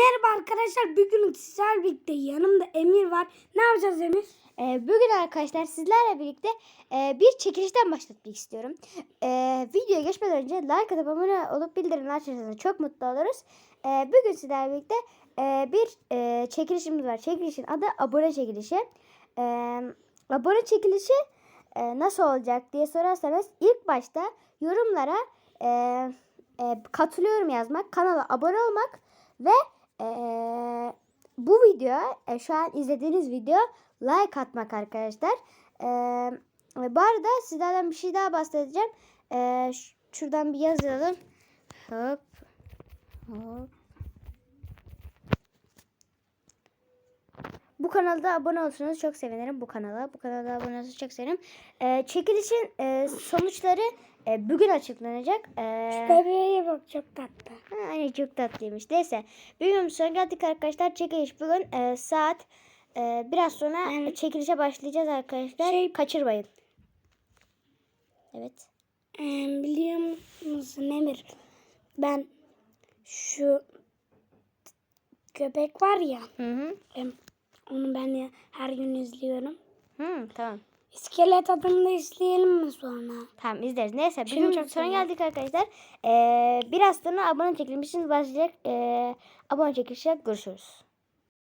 Merhaba arkadaşlar. Bugün sizlerle birlikte yanımda Emir var. Ne yapacağız Emir? Ee, bugün arkadaşlar sizlerle birlikte e, bir çekilişten başlatmak istiyorum. Ee, videoya geçmeden önce like atıp abone olup bildirimler açarsanız çok mutlu oluruz. Ee, bugün sizlerle birlikte e, bir e, çekilişimiz var. Çekilişin adı abone çekilişi. Ee, abone çekilişi e, nasıl olacak diye sorarsanız ilk başta yorumlara e, e, katılıyorum yazmak, kanala abone olmak ve e, bu video e, şu an izlediğiniz video like atmak arkadaşlar. Ee, bu arada sizlerden bir şey daha bahsedeceğim. Ee, şuradan bir yazalım. Hop. Hop. Kanalda abone olursanız çok sevinirim bu kanala. Bu kanala abone olursanız çok sevinirim. Ee, çekilişin e, sonuçları e, bugün açıklanacak. Ee, Bebeğe bak çok tatlı. Ha, Aynen çok tatlıymış. Neyse. Bilmiyorum sonra geldik arkadaşlar. Çekiliş bugün e, saat e, biraz sonra Yani- çekilişe başlayacağız arkadaşlar. Şey- Kaçırmayın. Evet. Ee, biliyor musun Emir? Ben şu köpek var ya. Hı hı. Ben ya her gün izliyorum. Hı, tamam. İskelet adını da izleyelim mi sonra? Tamam izleriz. Neyse Şimdi bugün çok sonra geldik arkadaşlar. E, biraz sonra abone çekilişimiz başlayacak. E, abone çekilişe görüşürüz.